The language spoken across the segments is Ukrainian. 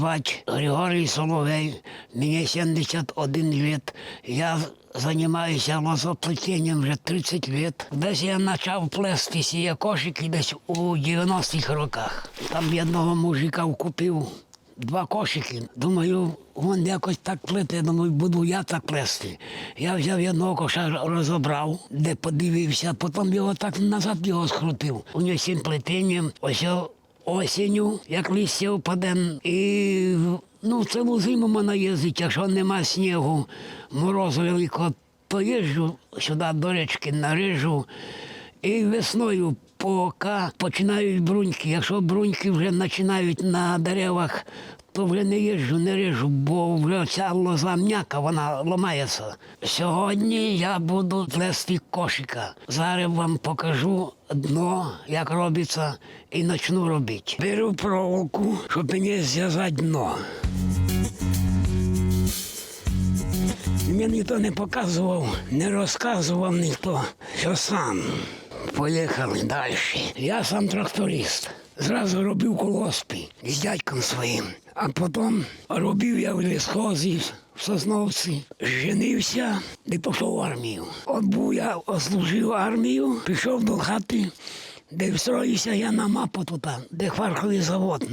Звати Григорій Соловей, мені 71 лет. Я займаюся лозоплетінням вже 30 лет. Десь я почав плести сіє кошики десь у 90-х роках. Там одного мужика купив два кошики. Думаю, він якось так плете, думаю, буду я так плести. Я взяв одного коша, розібрав, де подивився, потім його так назад його скрутив. У нього сім плетінням, ось осінню, як листя впаде, і ну, цілу зиму мене їздить, якщо нема снігу, морозу великого, то їжджу сюди до річки нарижу. І весною, поки починають бруньки. Якщо бруньки вже починають на деревах, то вже не їжджу, не ріжу, бо вже ця лоза м'яка, вона ламається. Сьогодні я буду плести кошика. Зараз вам покажу дно, як робиться, і почну робити. Беру проволоку, щоб мені зв'язати дно. Мені ніхто не показував, не розказував ніхто, що сам. Поїхали далі. Я сам тракторист. Зразу робив колоспи з дядьком своїм. А потім робив я в лісхозі в Сосновці, женився і пішов в армію. От був я ослужив армію, пішов до хати, де встроївся я на мапу тут, де Харковий завод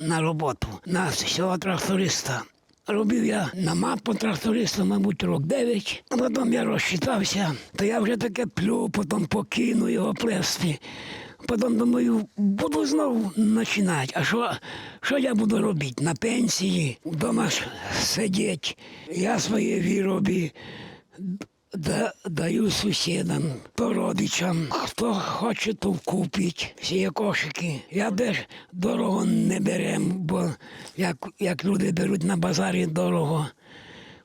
на роботу, на цього тракториста. Робив я на мапу тракториста, мабуть, рок 9, а потім я розчитався, то я вже таке плю, потім покину його плести. Потім думаю, буду знову починати. А що, що я буду робити? На пенсії, вдома сидіти. Я свої вироби да, даю сусідам, то родичам. Хто хоче, то купить. Всі кошики. Я теж дорого не берем, бо як, як люди беруть на базарі дорого.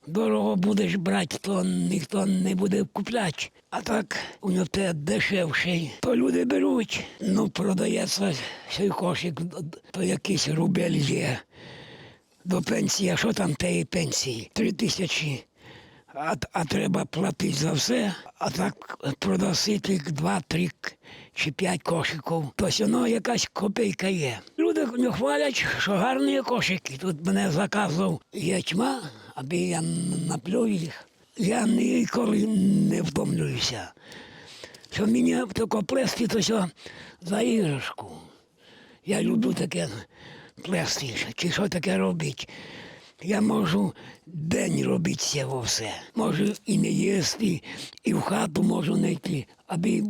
Дорого будеш брати, то ніхто не буде купляти. А так у нього те дешевший. То люди беруть. Ну, продається цей кошик, то якийсь рубель є. До пенсії, а що там тієї пенсії? Три тисячі. А, а треба платити за все, а так продасити два-три чи п'ять кошиків, то все одно якась копійка є. Люди хвалять, що гарні кошики. Тут мене заказував ячма, аби я наплю їх. Я ніколи не втомлююся. Що мені тако плести, то що за іграшку. Я люблю таке плести, чи що таке робити. Я можу день робити цього все. Можу і не їсти, і в хату можу не йти, аби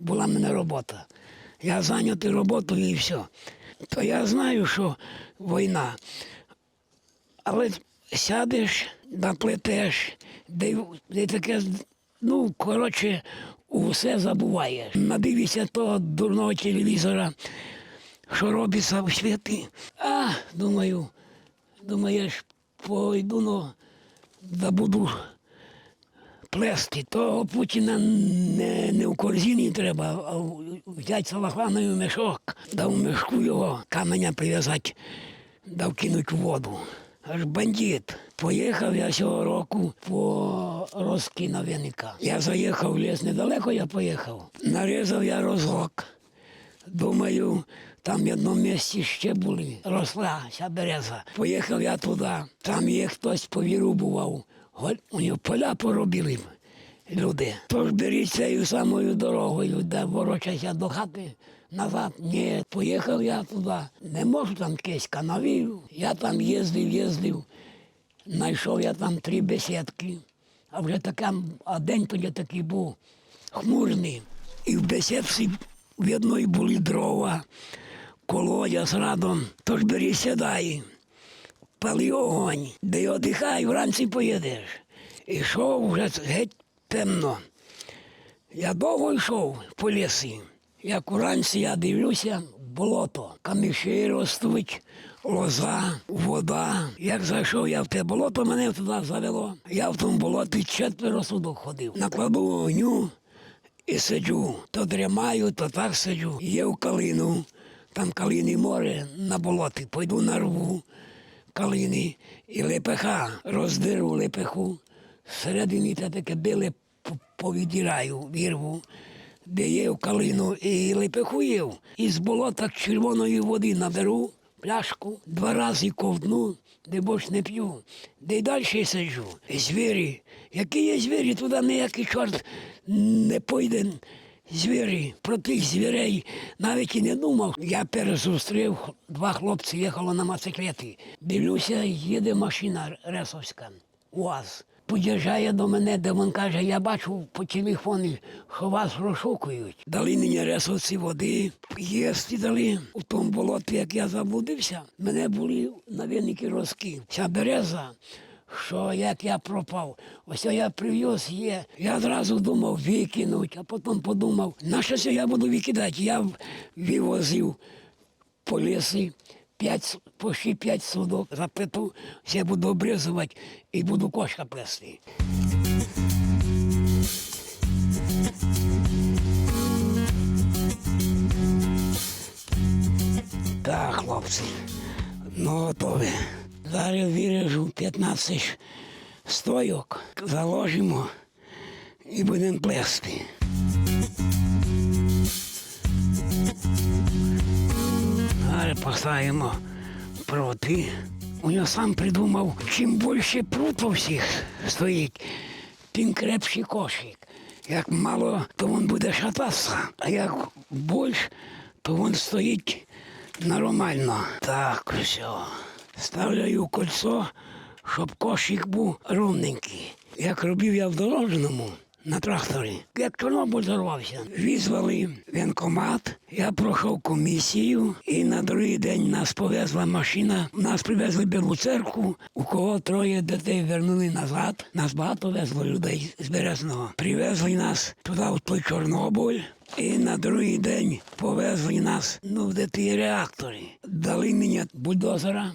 була мене робота. Я зайнятий роботою і все. То я знаю, що війна. Але сядеш, наплетеш, де, де таке, ну, коротше, усе забуваєш. Надивишся того дурного телевізора, що робиться в світі. А, думаю, думаєш, пойду, ну, да буду плести. Того Путіна не, не в корзині треба, а взяти салахановий мішок, да в мішку його каменя прив'язати, да вкинуть в воду. Аж бандит. Поїхав я цього року по розкина веника. Я заїхав в ліс недалеко, я поїхав. Нарізав я розгок. Думаю, там в одному місці ще були. Росла ця береза. Поїхав я туди, там є хтось повірубував. У нього поля поробили люди. Тож беріть цією самою дорогою, де ворочайся до хати назад. Ні, поїхав я туди. Не можу там якесь канавів. Я там їздив, їздив. Знайшов я там три бесідки. А вже така, а день тоді такий був хмурний. І в бесідці в одної були дрова, колодязь радом. Тож бери сідай, пали огонь, де й одихай, вранці поїдеш. Ішов вже геть темно. Я довго йшов по лісі. Як уранці я дивлюся, болото, каміші ростуть, лоза, вода. Як зайшов я в те болото, мене туди завело. Я в тому болоті четверо суток ходив. Накладу вогню і сиджу. То дрямаю, то так сиджу. Є в калину. Там калини море на болоті. Пойду нарву калини і лепеха. Роздеру лепеху. Всередині те таке біле п- повідіраю, вірву, де є в калину і лепеху є. І з болота червоної води наберу, пляшку, два рази ковтну, де більш не п'ю, де й далі сиджу. Звірі. Які є звірі, туди ніякий чорт не пойде. Звірі, про тих звірей навіть і не думав. Я перезустрів, два хлопці їхали на мотоциклеті. Дивлюся, їде машина ресовська, УАЗ. Під'їжджає до мене, де він каже, я бачу по телефоні, що вас розшукують. Дали мені ресовці води, їсти дали. У тому болоті, як я заблудився, мене були на виники розки. Ця береза, що як я пропав, ось я привіз є. Я одразу думав викинуть, а потім подумав, на що я буду викидати? Я вивозив по лісі, п'ять, почти п'ять судок запиту, я буду обрізувати і буду кошка плести. Так, хлопці, ну готові. Зараз виріжу 15 стойок, заложимо і будемо плести. Зараз проти. У нього сам придумав, чим більше пруту всіх стоїть, тим крепший кошик. Як мало, то він буде шататися, а як більше, то він стоїть нормально. Так, все. Ставляю кольцо, щоб кошик був ровненький. Як робив я в дорожному на тракторі, як Чорнобиль зорвався. Визвали воєнкомат, я пройшов комісію, і на другий день нас повезла машина. Нас привезли в Білу церкву, у кого троє дітей вернули назад. Нас багато везло людей з Березного. Привезли нас туди, в той Чорнобиль. І на другий день повезли нас ну, в ті реактори. Дали мені бульдозера.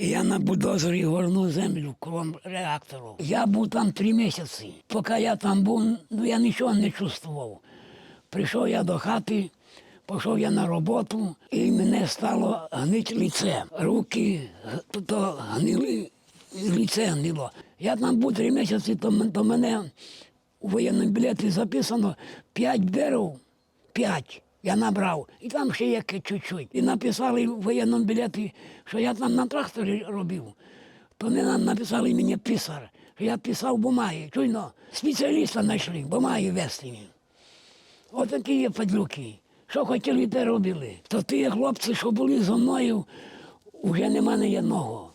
І я на бульдозері горнув землю коло реактору. Я був там три місяці. Поки я там був, ну я нічого не чувствував. Прийшов я до хати, пішов я на роботу, і мене стало гнити лице. Руки то- гнили, лице гнило. Я там був три місяці, то, то мене у воєнному білеті записано п'ять берів, п'ять. Я набрав, і там ще є чуть-чуть. І написали в воєнному білеті, що я там на тракторі робив. То не написали мені писар, що я писав бумаги. Чуйно, спеціаліста знайшли, бумаги вести. Отакі є падлюки. Що хотіли, те робили. То ті хлопці, що були зі мною, вже нема ні одного.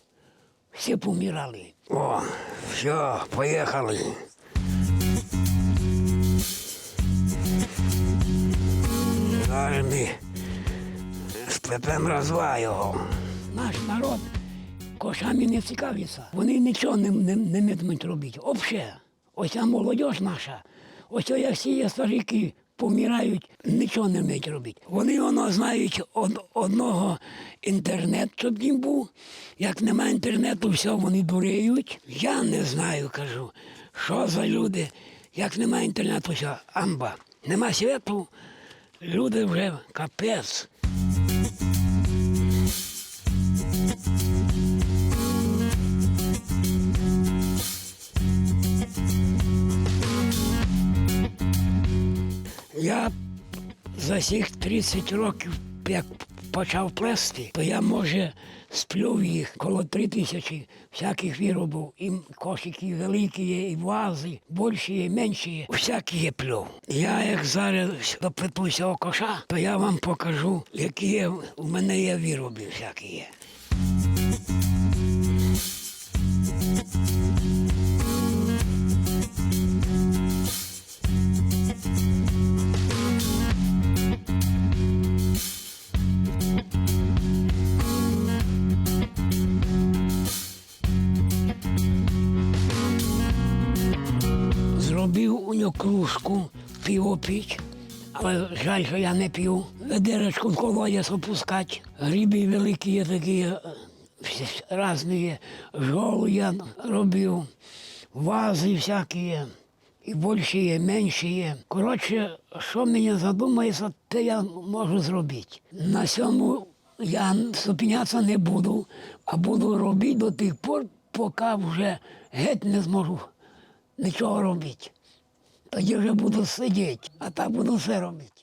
Всі помирали. О, все, поїхали. Зараз ми сплетемо розва його. Наш народ кошами не цікавиться. Вони нічого не, не, не вмітимуть робити. Взагалі, ось ця молодь наша, ось як всі старики помирають, нічого не вміють робити. Вони воно знають од, одного інтернет, щоб їм був. Як немає інтернету, все вони дуреють. Я не знаю, кажу, що за люди. Як немає інтернету, все, амба. Нема світу, люди вже капець. Я за цих 30 років, як почав плести, то я, може, сплюв їх коло три тисячі всяких виробів. І кошики великі є, і вази, більші є, менші є. Всякі є плюв. Я як зараз допитуся коша, то я вам покажу, які є, у мене є вироби всякі є. Зробив кружку, пиво піч, але жаль, що я не п'ю. Ведерочку в колодязь опускати. Гриби великі є такі, е, різні. Жолу я робив, вази всякі. І більші є, менші є. Коротше, що мені задумається, те я можу зробити. На цьому я зупинятися не буду, а буду робити до тих пор, поки вже геть не зможу нічого робити. Тоді вже буду сидіти, а так буду все робити.